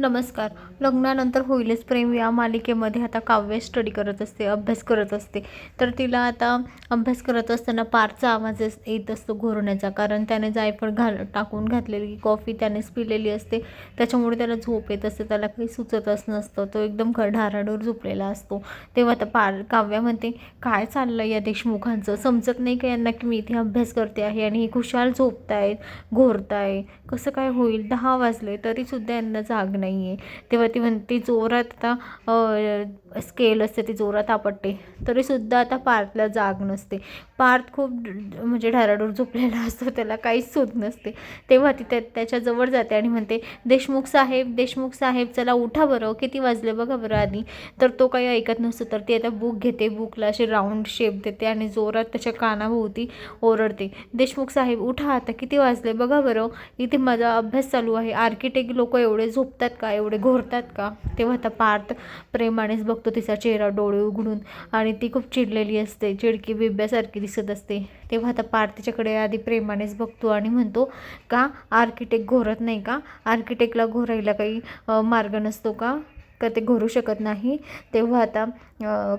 नमस्कार. लग्नानंतर होईलच प्रेम या मालिकेमध्ये आता काव्य स्टडी करत असते अभ्यास करत असते. तर तिला आता अभ्यास करत असताना पारचा आवाज येत असतो घोरण्याचा. कारण त्याने जायफळ घाल टाकून घातलेली कॉफी त्यानेच पिलेली असते. त्याच्यामुळे त्याला झोप येत असते. त्याला काही सुचतच नसतं. तो एकदम ख ढाराडूर झोपलेला असतो. तेव्हा आता पार काव्या म्हणते काय चाललं या देशमुखांचं? समजत नाही का यांना की मी इथे अभ्यास करते आहे आणि हे खुशाल झोपतायत घोरताय कसं काय होईल? दहा वाजले तरीसुद्धा यांना जाग नाही. नाही आहे तेव्हा ती म्हणते जोरात आता स्केल असते ती जोरात आपटते. तरीसुद्धा आता पार्थला जाग नसते. पार्थ खूप म्हणजे ढाराडूर झोपलेला असतो त्याला काहीच सूत नसते. तेव्हा ती त्या त्याच्याजवळ जाते आणि म्हणते देशमुख साहेब देशमुख साहेब चला उठा बरं. किती वाजले बघा बरं आधी. तर तो काही ऐकत नसतो तर ती आता बुक घेते बुकला अशी राऊंड शेप देते आणि जोरात त्याच्या कानाभोवती ओरडते. देशमुख साहेब उठा आता. किती वाजले बघा बरं. इथे माझा अभ्यास चालू आहे. आर्किटेक्ट लोक एवढे झोपतात का? एवढे घोरतात का? तेव्हा आता पार्थ प्रेमानेच बघतो तिचा चेहरा डोळे उघडून आणि ती खूप चिडलेली असते. चिडकी बिब्यासारखी दिसत असते. तेव्हा आता पार्थ तिच्याकडे आधी प्रेमानेच बघतो आणि म्हणतो का? आर्किटेक्ट घोरत नाही का? आर्किटेक्टला घोरायला काही मार्ग नसतो का? का ते घोरू शकत नाही? तेव्हा आता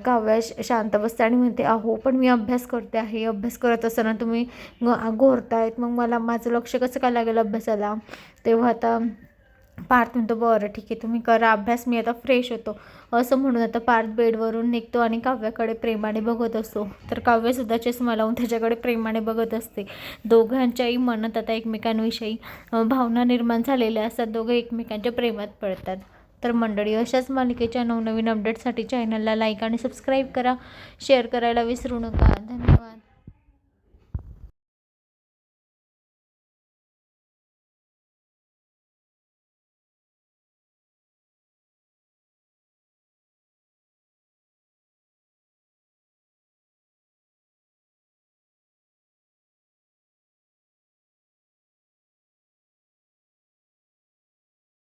काव्या शांत बसते आणि म्हणते अहो पण मी अभ्यास करते आहे. अभ्यास करत असताना तुम्ही घोरतायत. मग मला माझं लक्ष कसं काय लागेल अभ्यासाला? तेव्हा आता पार्थ म्हणतो बरं ठीक आहे तुम्ही करा अभ्यास मी आता फ्रेश होतो. असं म्हणून आता पार्थ बेडवरून निघतो आणि काव्याकडे प्रेमाने बघत असतो. तर काव्यसुद्धा चष्मा लावून त्याच्याकडे प्रेमाने बघत असते. दोघांच्याही मनात आता एकमेकांविषयी भावना निर्माण झालेल्या असतात. दोघं एकमेकांच्या प्रेमात पडतात. तर मंडळी अशाच मालिकेच्या नवनवीन अपडेटसाठी चॅनलला लाईक आणि सबस्क्राईब करा. शेअर करायला विसरू नका. धन्यवाद.